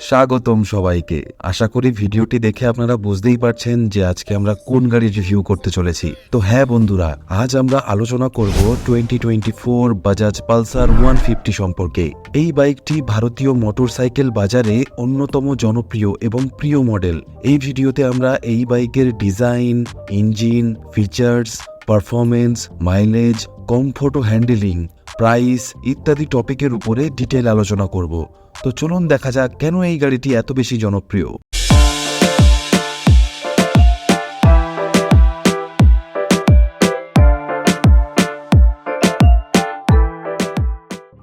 স্বাগতম সবাইকে। আশা করি ভিডিওটি দেখে আপনারা বুঝতেই পারছেন যে আজকে আমরা কোন গাড়ি রিভিউ করতে চলেছি। তো হ্যাঁ বন্ধুরা, আজ আমরা আলোচনা করব twenty twenty four Bajaj Pulsar one fifty সম্পর্কে। এই বাইকটি ভারতীয় মোটরসাইকেল বাজারে অন্যতম জনপ্রিয় এবং প্রিয় মডেল এই ভিডিওতে আমরা এই বাইকের design engine features performance mileage comfort ও হ্যান্ডেলিং প্রাইস ইত্যাদি টপিকের উপরে ডিটেল আলোচনা করব। তো চলুন দেখা যাক কেন এই গাড়িটি এত বেশি জনপ্রিয়।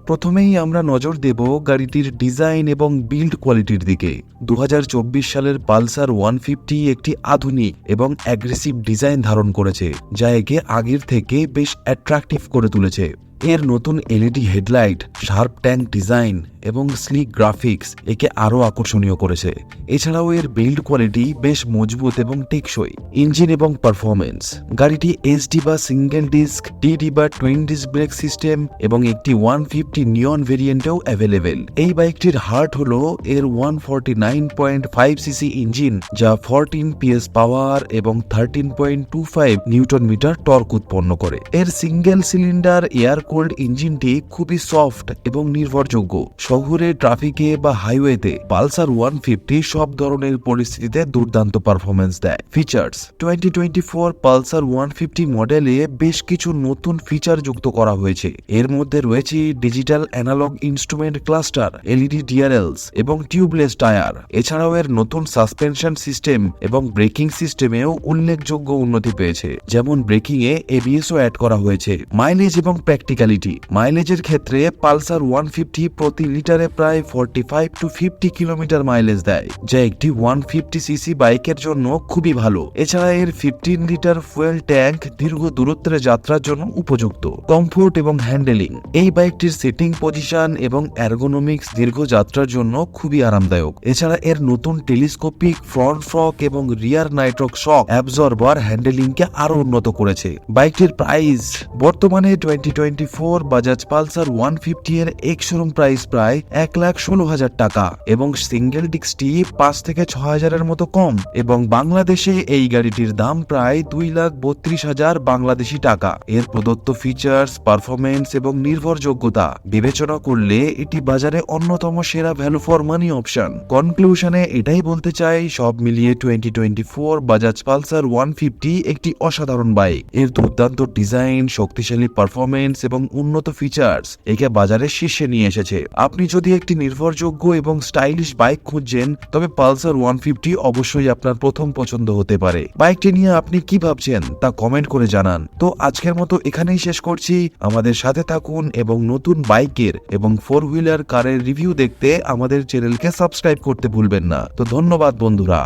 প্রথমেই আমরা নজর দেব গাড়িটির ডিজাইন এবং বিল্ড কোয়ালিটির দিকে। দু হাজার চব্বিশ সালের পালসার ওয়ান ফিফটি একটি আধুনিক এবং অ্যাগ্রেসিভ ডিজাইন ধারণ করেছে, যা একে আগের থেকে বেশ অ্যাট্রাকটিভ করে তুলেছে। এর নতুন LED headlight, sharp tank design এবং স্লিক গ্রাফিক্স একে আরও আকর্ষণীয় করেছে। এছাড়াও এর বিল্ড কোয়ালিটি বেশ মজবুত এবং টেকসই। ইঞ্জিন এবং পারফরমেন্স গাড়িটি এইচডি বা সিঙ্গেল ডিস্ক ডিডি বা টুইন ডিস্ক ব্রেক সিস্টেম এবং একটি ওয়ান ফিফটি নিয়ন ভেরিয়েন্টেও অ্যাভেলেবেল। এই বাইকটির হার্ট হল এর one forty nine point five CC engine, যা ফোরটিন পিএস পাওয়ার এবং thirteen point two five newton metre torque উৎপন্ন করে। এর সিঙ্গেল সিলিন্ডার, এয়ার কোল্ড ইঞ্জিনটি খুবই সফট এবং নির্ভরযোগ্য। শহুরে ট্রাফিকে বা হাইওয়েতে পালসার ওয়ান ফিফটি সব ধরনের পরিস্থিতিতে দুর্দান্ত পারফরমেন্স দেয়। Features twenty twenty four Pulsar one fifty মডেলে বেশ কিছু নতুন ফিচার যুক্ত করা হয়েছে। এর মধ্যে রয়েছে digital analogue instrument cluster LED DRLs এবং টিউবলেস টায়ার এছাড়াও এর নতুন সাসপেনশন সিস্টেম এবং ব্রেকিং সিস্টেমেও উল্লেখযোগ্য উন্নতি পেয়েছে। যেমন ব্রেকিং এ এবিএসও অ্যাড করা হয়েছে। মাইলেজ এবং প্র্যাকটিক্যালিটি মাইলেজের ক্ষেত্রে পালসার ওয়ান ফিফটি প্রতি লিটারে প্রায় forty five to fifty kilometre mileage দেয়, যা একটি ওয়ান ফিফটি সিসি বাইকের জন্য খুবই ভালো। এছাড়া এর ফিফটিন লিটার ফুয়েল ট্যাঙ্ক দীর্ঘ দূরত্বের যাত্রার জন্য উপযুক্ত। কমফোর্ট এবং হ্যান্ডেলিং এই বাইকটির সিটিং পজিশন এবং অ্যারগোনমিক্স দীর্ঘ যাত্রার জন্য খুবই আরামদায়ক। এছাড়া এর নতুন টেলিস্কোপিক ফ্রন্ট ফ্রক এবং রিয়ার নাইট্রক শক অ্যাবজর্বার হ্যান্ডেলিংকে আরও উন্নত করেছে। বাইকটির প্রাইস বর্তমানে twenty twenty four Bajaj Pulsar one fifty এর এক শোরুম প্রাইস প্রায় এক লাখ ষোলো হাজার টাকা এবং সিঙ্গেল ডিস্কটি পাঁচ থেকে ছ হাজারের মতো কম এবং বাংলাদেশে এই গাড়িটির দাম প্রায় দুই লাখ বত্রিশ হাজার বাংলাদেশি টাকা। এর প্রদত্ত ফিচার্স পারফরমেন্স এবং নির্ভরযোগ্যতা বিবেচনা করলে এটি বাজারে অন্যতম সেরা ভ্যালু ফর মানি অপশন কনক্লুশনে এটাই বলতে চাই, সব মিলিয়ে twenty twenty four Bajaj Pulsar one fifty একটি অসাধারণ বাইক এর দুর্দান্ত ডিজাইন শক্তিশালী পারফরমেন্স এবং উন্নত ফিচার্স একে বাজারের শীর্ষে নিয়ে এসেছে। আপনি যদি একটি নির্ভরযোগ্য এবং স্টাইলিশ বাইক খুঁজছেন, তবে পালসার ওয়ান ফিফটি অবশ্যই আপনার প্রথম পছন্দ হতে পারে। বাইকটি নিয়ে আপনি কি ভাবছেন, তা কমেন্ট করে জানান। তো আজকের মতো এখানেই শেষ করছি। আমাদের সাথে থাকুন এবং নতুন বাইকের এবং ফোর হুইলার কারের রিভিউ দেখতে আমাদের চ্যানেলকে সাবস্ক্রাইব করতে ভুলবেন না। তো ধন্যবাদ বন্ধুরা।